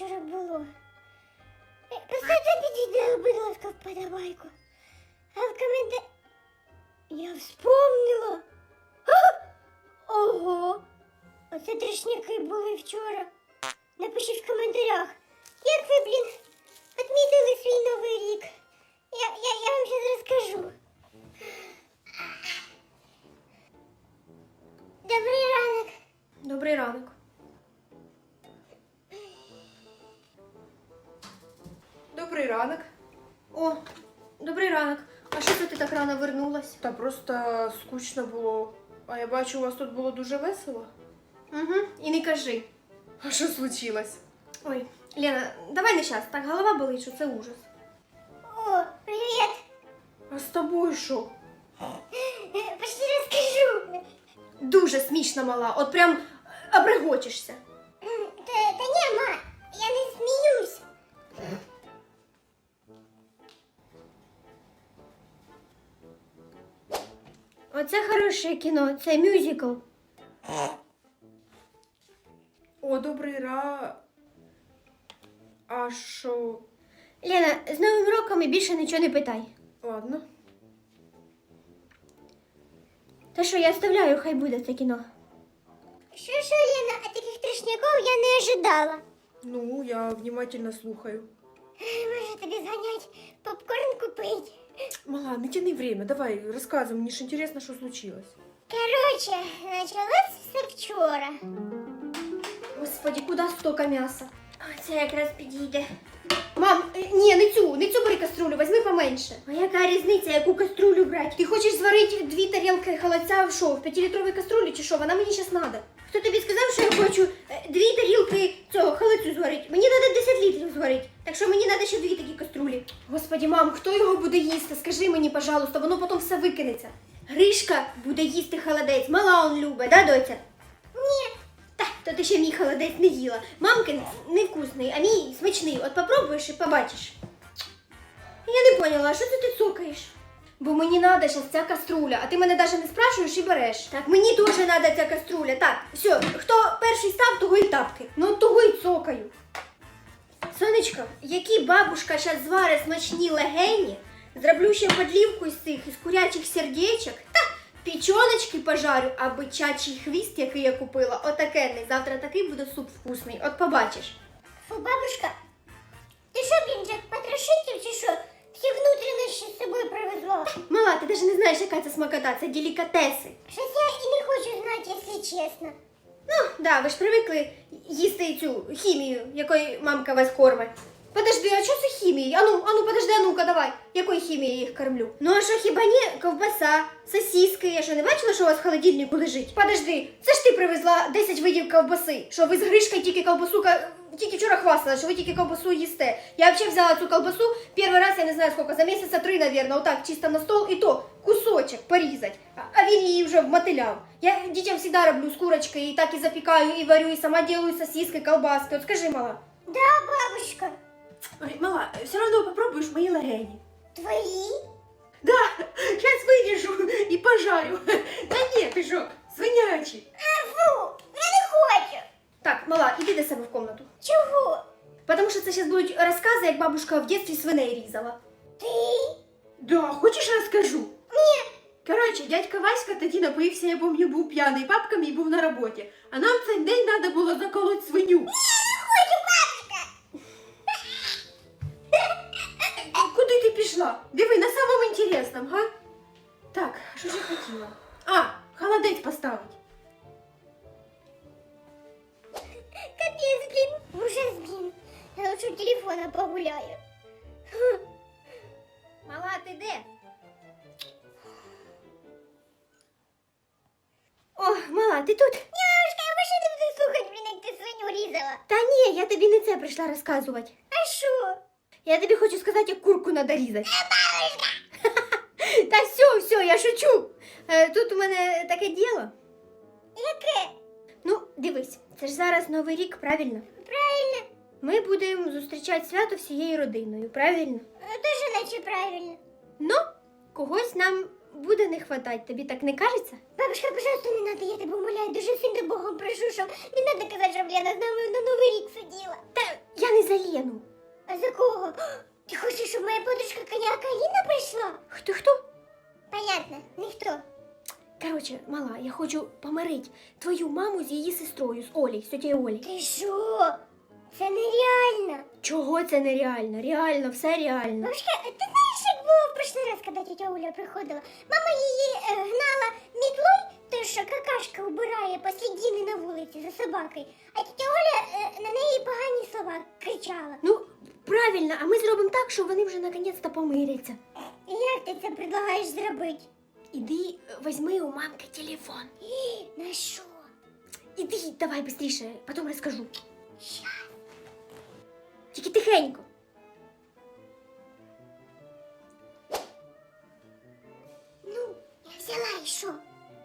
вчора було. Е, Поставте під відео, будь ласка, вподобайку. А в коментар... Я вспомнила. А! Ого! Оце трешняки були вчора. Напишіть в коментарях, як ви, блін, відмітили свій новий рік. Я, я, я вам зараз розкажу. Добрий ранок. Добрий ранок. Добрий ранок. О, добрий ранок. А що це ти так рано вернулась? Та просто скучно було. А я бачу, у вас тут було дуже весело. Угу, і не кажи. А що случилось? Ой, Лена, давай не щас, так голова болить, що це ужас. О, привіт. А з тобою що? Е, Пошли розкажу. Дуже смішна мала, от прям обрегочишся. Оце хороше кіно, це мюзикл. О, добрий ра. А що? Лена, з Новим роком і більше нічого не питай. Ладно. Та що, я оставляю, хай буде це кіно. Що, що, Лена, а таких трешняков я не ожидала. Ну, я внимательно слухаю. Може тобі зганять попкорн купить? Мала, не тяни время, давай, рассказывай, мне же интересно, что случилось. Короче, началось все вчора. Господи, куда столько м'яса? Це якраз підійде. Мам, е, ні, не цю, не цю бери каструлю, візьми поменше. А яка різниця, яку каструлю брати? Ти хочеш зварити дві тарілки холодця в що, в п'ятилітровій каструлі чи що? Вона мені зараз надо. Хто тобі сказав, що я хочу е, дві тарілки цього холодцю зварити? Мені треба 10 літрів зварити. Так що мені треба ще дві такі каструлі. Господи, мам, хто його буде їсти? Скажи мені, пожалуйста, воно потім все викинеться. Гришка буде їсти холодець, мала он любить, да, доця? Ні, то ти ще мій холодець не їла. Мамкин невкусний, а мій смачний. От попробуєш і побачиш. Я не поняла, а що це ти цокаєш? Бо мені треба зараз ця каструля, а ти мене навіть не спрашуєш і береш. Так, мені теж треба ця каструля. Так, все, хто перший став, того й тапки. Ну того й цокаю. Сонечко, які бабушка зараз зварить смачні легені, зроблю ще подлівку із цих із курячих сердечок, та пічоночки пожарю, а бичачий хвіст, який я купила, отакенний. Завтра такий буде суп вкусний. От побачиш. фу, бабушка, ти що, блін, Джек, потрошитель чи що? Всі внутрішні з собою привезла. Мала, ти навіть не знаєш, яка це смакота, це делікатеси. Щось я і не хочу знати, якщо чесно. Ну, да, ви ж привикли їсти цю хімію, якою мамка вас кормить. Подожди, а що це хімія? Ану, ану, подожди, а ну-ка, давай. Якою хімією їх кормлю? Ну а що хіба ні? Ковбаса, сосиски. Я що не бачила, що у вас в холодильнику лежить? Подожди, це ж ти привезла 10 видів ковбаси. Що ви з Гришкою тільки ковбасу тільки вчора хвастала, що ви тільки ковбасу їсте. Я взагалі взяла цю ковбасу перший раз, я не знаю скільки, за місяця три, наверное, отак, чисто на стол, і то кусочок порізать. А- А він її вже вмотиляв. Я дітям завжди роблю з курочки, і так і запікаю, і варю, і сама делаю сосиски, колбаски. От скажи, мала. Да, бабушка, Ой, мала, все одно попробуєш мої легені. твої? Да, зараз виріжу і пожарю. Та ні, ти що, свинячі. А, фу, я не хочу. Так, мала, іди до себе в комнату. Чого? Потому що це зараз будуть розкази, як бабушка в дитинстві свиней різала. Ти? Да, хочеш розкажу? Ні. Коротше, дядька Васька тоді напився, я пам'ятаю, був п'яний, папка мій був на роботі. А нам цей день треба було заколоть свиню. Пішла? Диви, на самому інтересному, га? Так, що ж я хотіла? А, холодець поставить. Капец, блин, ужас, блин. Я лучше у телефона погуляю. Мала, ти де? О, мала, ти тут? Бабушка, я вообще не буду слухать, блин, як ти свиню різала. Та ні, я тобі не це прийшла розказувати. А що? Я тобі хочу сказати, як курку треба різати. Та все, все, я шучу. Е, Тут у мене таке діло. Яке? Ну, дивись, це ж зараз Новий рік, правильно? Правильно. Ми будемо зустрічати свято всією родиною, правильно? Ну, Тоже наче правильно. Ну, когось нам буде не хватати, тобі так не кажеться? Бабушка, пожалуйста, не надо, я тебе умоляю, дуже сильно Богом прошу, щоб не надо казати, щоб Лена з нами на Новий рік сиділа. Та Я не за Лену. А за кого? Ти хочеш, щоб моя подружка коняка Аліна прийшла? Хто хто? Понятно, ніхто. Короче, мала, я хочу помирити твою маму з її сестрою, з Олі, з тетєю Олі. Ти що? Це нереально. Чого це нереально? Реально, все реально. Бабушка, ти знаєш, як було в прошлий раз, коли тетя Оля приходила? Мама її е, гнала мітлою, то що какашка убирає послідіни на вулиці за собакою, а тетя Оля е, на неї погані слова кричала. Ну, правильно, а ми зробимо так, що вони вже наконець-то помиряться. І як ти це предлагаєш зробити? Іди, візьми у мамки телефон. І, на що? Іди, давай быстріше, потім розкажу. Тільки тихенько. Ну, я взяла і що?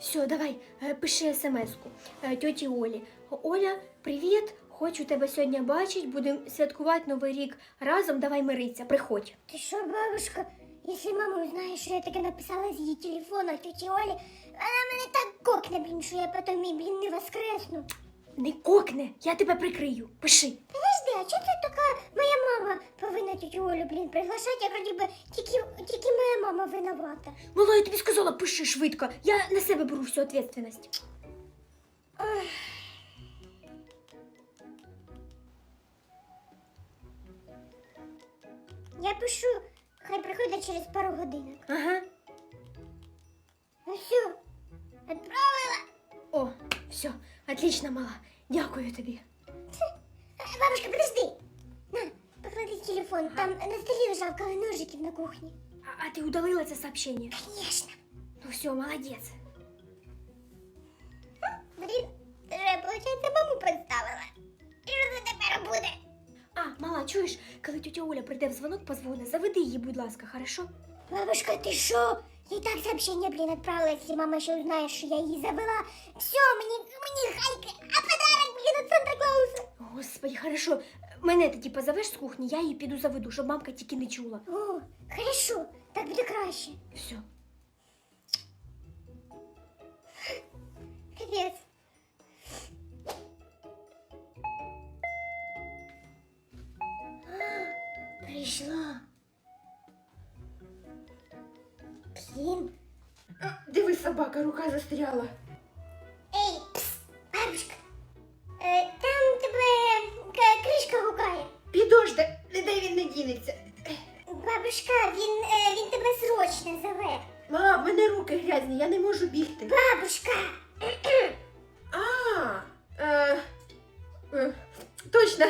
Все, давай, е, пиши смс-ку е, тьоті Олі. Оля, привіт! Хочу тебе сьогодні бачити, будемо святкувати Новий рік разом. Давай мириться, приходь. Ти що, бабушка? Якщо мама узнає, що я таке написала з її телефона тіті Олі, вона мене так кокне, блін, що я потім і, блін, не воскресну. Не кокне, я тебе прикрию. Пиши. Подожди, а чого це така моя мама повинна тітю Олю, блін, приглашати, як вроді би тільки, тільки моя мама виновата. Мала, я тобі сказала, пиши швидко. Я на себе беру всю відповідальність. Я пишу, хай приходить через пару годинок. Ага. Ну все, відправила. О, все, отлично, мала. Дякую тобі. Бабушка, подожди. На, поклади телефон, там на столі лежав коли ножиків на кухні. А, а ти удалила це сообщення? Конечно. Ну все, молодець. Чуєш, коли тетя Оля прийде в дзвонок, позвони, заведи її, будь ласка, хорошо? Бабушка, ты шо? Я так сообщение, блин, отправила, если мама еще узнает, что я ей завела. Все, мне, мне хайка, а подарок, блин, от Санта-Клауса. Господи, хорошо. Мене ти типа завеш з кухні, я її піду заведу, щоб мамка тільки не чула. О, хорошо, так буде краще. Все. Капец. Пришла. Блин. Диви, собака, рука застряла. Ей, пс, бабушка. Е, там тебе к- кришка гукає. Підожди, де він не дінеться. Бабушка, він, е, він тебе срочно зове. Мам, в мене руки грязні, я не можу бігти. Бабушка! А, е, е, точно,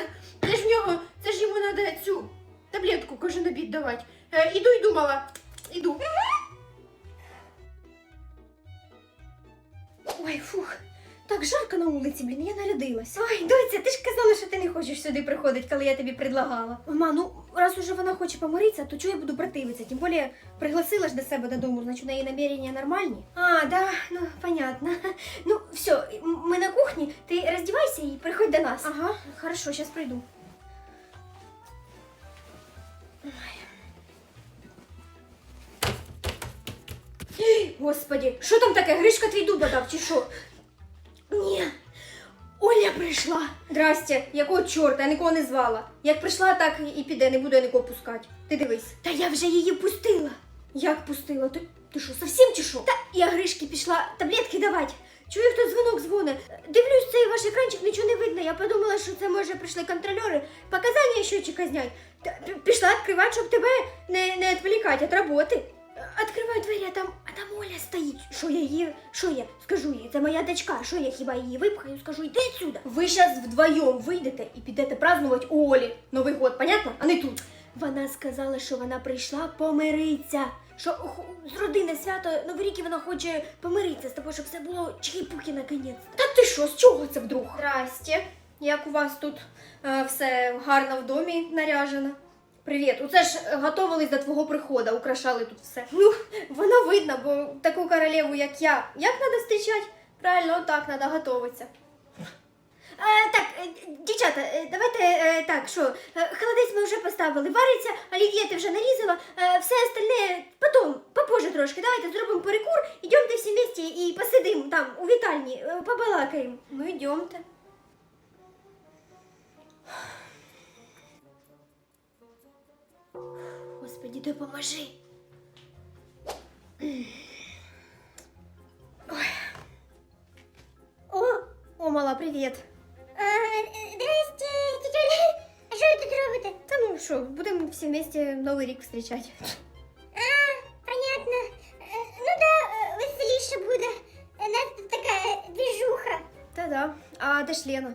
таблетку кожен обід давати. Е, іду, йду, мала. Іду. Ой, фух. Так жарко на вулиці, блін, я нарядилась. Ой, доця, ти ж казала, що ти не хочеш сюди приходити, коли я тобі предлагала. Ма, ну раз уже вона хоче помиритися, то чого я буду противитися? Тим більше пригласила ж до себе додому, значить у неї намірення нормальні. А, да, ну понятно. Ну, все, ми на кухні, ти роздівайся і приходь до нас. Ага, хорошо, зараз прийду. Господи, що там таке? Гришка твій дуба дав, чи що? Ні. Оля прийшла. Здрасте, якого чорта, я нікого не звала. Як прийшла, так і піде, не буду я нікого пускати. Ти дивись. Та я вже її пустила. Як пустила? Ти, ти що, совсем чи що? Та я Гришки пішла таблетки давати. Чую, хтось дзвонок дзвонить. Дивлюсь, цей ваш екранчик нічого не видно. Я подумала, що це може прийшли контрольори, показання щочика знять. Та, пішла відкривати, щоб тебе не, не відволікати від роботи. Откриваю двері, а там, а там Оля стоїть. Що я її, що я скажу їй? Це моя дочка. Що я хіба її випхаю? Скажу, йди сюди. Ви зараз вдвоєм вийдете і підете празднувати у Олі Новий год, понятно? А не тут. Вона сказала, що вона прийшла помиритися. Що з родини свято Новий рік і вона хоче помиритися з тобою, щоб все було чхі-пухи наконець. Та ти що, з чого це вдруг? Здрасте. Як у вас тут е, все гарно в домі наряжено? Привіт, оце ж готувались до твого приходу, украшали тут все. Ну, воно видно, бо таку королеву, як я, як треба зустрічати? Правильно, отак треба готуватися. Е, так, е, дівчата, е, давайте е, так, що, е, холодець ми вже поставили, вариться, олів'є ти вже нарізала, е, все остальне потім, попозже трошки. Давайте зробимо перекур, йдемте всі вместе і посидимо там, у вітальні, е, побалакаємо. Ну, йдемте. Господи, допоможи. О, О, мала, привіт. а, здрасте, тетя Оля. А що ви тут робите? Та ну що, будемо всі вместе Новий рік зустрічати. А, понятно. Е, Ну да, е, веселіше буде. У нас тут така е, двіжуха. Та-да. А де ж Лена?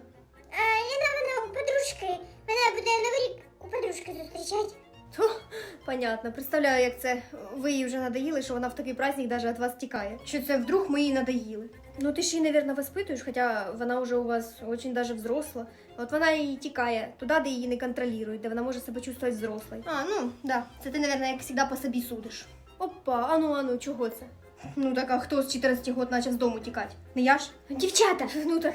Понятно. Представляю, як це ви їй вже надоїли, що вона в такий праздник навіть від вас тікає. Що це вдруг ми їй надоїли. Ну ти ж її, мабуть, воспитуєш, хоча вона вже у вас дуже даже взросла. От вона і тікає туди, де її не контролюють, де вона може себе чувствувати взрослою. А, ну, да. Це ти, мабуть, як завжди по собі судиш. Опа, ану, ану, чого це? Ну так, а хто з 14 років почав з дому тікати? Не я ж? Дівчата! Ну так,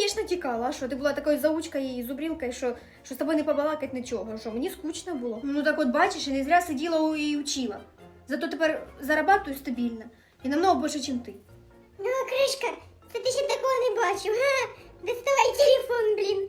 звісно, тікала. А що, ти була такою заучкою і зубрілкою, що, що з тобою не побалакать нічого. Що мені скучно було. Ну так от бачиш, і не зря сиділа і учила. Зато тепер зарабатую стабільно. І намного більше, ніж ти. Ну, кришка, це ти ще такого не бачив. Доставай телефон, блін.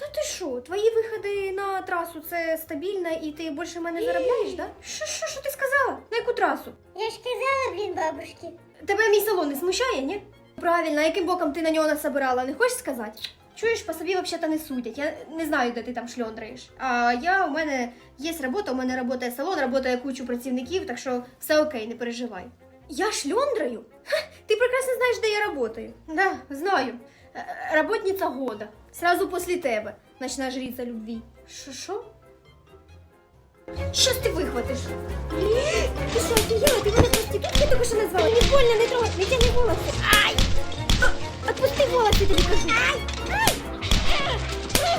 Та ти що, твої виходи на трасу це стабільно і ти більше мене заробляєш, да? Що, що, що ти сказала? На яку трасу? Я ж казала, блін, бабушки. Тебе мій салон не смущає, ні? Правильно, а яким боком ти на нього насобирала, не хочеш сказати? Чуєш, по собі взагалі не судять. Я не знаю, де ти там шльондраєш. А я, у мене є робота, у мене працює салон, працює кучу працівників, так що все окей, не переживай. Я шльондраю? Ха, ти прекрасно знаєш, де я працюю. Да, знаю. Е, Работниця года. Сразу после тебе. Ночна жриця любві. Що, що? Щось ти вихватиш? Ти що, офігела? Ти мене проституткою тільки що назвала? Не больно, не трогай, не тягни волоси. Ай! Отпусти волоси, тобі кажу. Ай! Ай!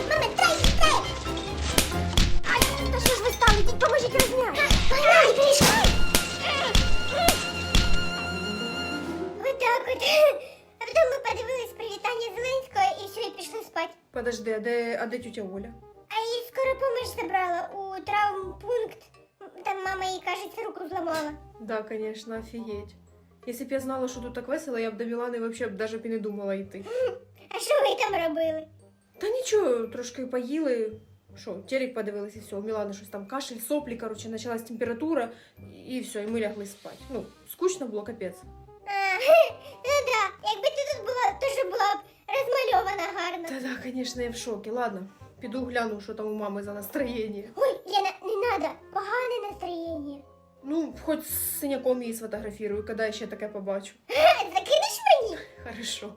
Мама, дай, дай! Ай! Та що ж ви стали? Йдіть, поможіть розняти. Ай! Вот так от. спати. Подожди, а де, а де тетя Оля? А її скоро помощь забрала у травмпункт. Там мама їй, кажеться, руку зламала. Да, конечно, офігеть. Якщо б я знала, що тут так весело, я б до Мілани вообще б даже б і не думала йти. А що ви там робили? Та нічого, трошки поїли. Що, телек подивилися і все. У Мілани щось там кашель, соплі, короче, почалась температура, і все, і ми лягли спати. Ну, скучно було капець. А, ну да, розмальована гарно. Та да, конечно, я в шокі. Ладно, піду гляну, що там у мами за настроєння. Ой, Лена, не надо, погане настроєння. Ну, хоч з синяком її сфотографірую, коли я ще таке побачу. Закинеш мені? Хорошо.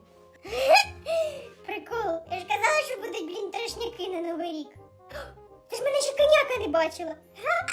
Прикол. Я ж казала, що будуть, блін, трешняки на Новий рік. Ти ж мене ще коняка не бачила. Га?